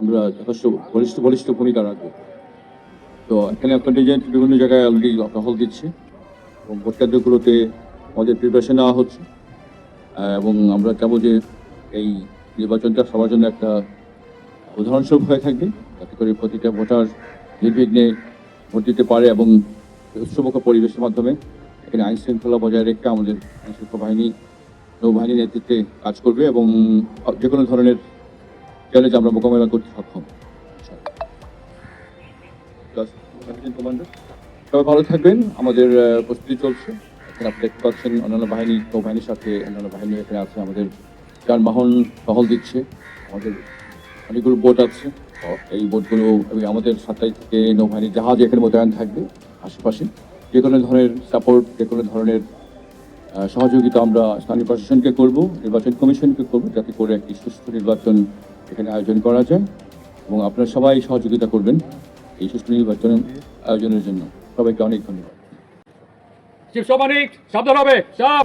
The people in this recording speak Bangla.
আমরা যথেষ্ট বলিষ্ঠ বলিষ্ঠ ভূমিকা রাখব। তো এখানে কন্টিনজেন্ট বিভিন্ন জায়গায় অলরেডি টহল দিচ্ছে এবং ভোট কেন্দ্রগুলোতে আমাদের প্রিপারেশন নেওয়া হচ্ছে। এবং আমরা চাবো যে এই নির্বাচনটা সবার জন্য একটা উদাহরণস্বরূপ হয়ে থাকবে। যাতে করে প্রতিটা ভোটার নির্বিঘ্নে ভোট দিতে পারে এবং উৎসবক পরিবেশের মাধ্যমে এখানে আইন শৃঙ্খলা বজায় রেখে আমাদের আইন শৃঙ্খলা বাহিনী, নৌবাহিনীর নেতৃত্বে কাজ করবে এবং যে কোনো ধরনের চ্যালেঞ্জ আমরা মোকাবেলা করতে সক্ষম। সবাই ভালো থাকবেন। আমাদের প্রস্তুতি চলছে। এখানে আপনি দেখতে পাচ্ছেন অন্যান্য বাহিনী, নৌবাহিনীর সাথে অন্যান্য বাহিনী এখানে আছে। আমাদের যানবাহন টহল দিচ্ছে। আমাদের অনেকগুলো বোট আছে। এই বোটগুলো আমাদের সাতাই থেকে নৌবাহিনীর জাহাজ এখানে মোতায়েন থাকবে আশেপাশে। যে কোনো ধরনের সাপোর্ট যে কোনো ধরনের সহযোগিতা আমরা স্থানীয় প্রশাসনকে করব, নির্বাচন কমিশনকে করব, যাতে করে একটি সুষ্ঠু নির্বাচন এখানে আয়োজন করা যায় এবং আপনারা সবাই সহযোগিতা করবেন এই সুষ্ঠু নির্বাচন আয়োজনের জন্য। সবাইকে অনেক ধন্যবাদ। সমানিক সাবধান হবে, সব!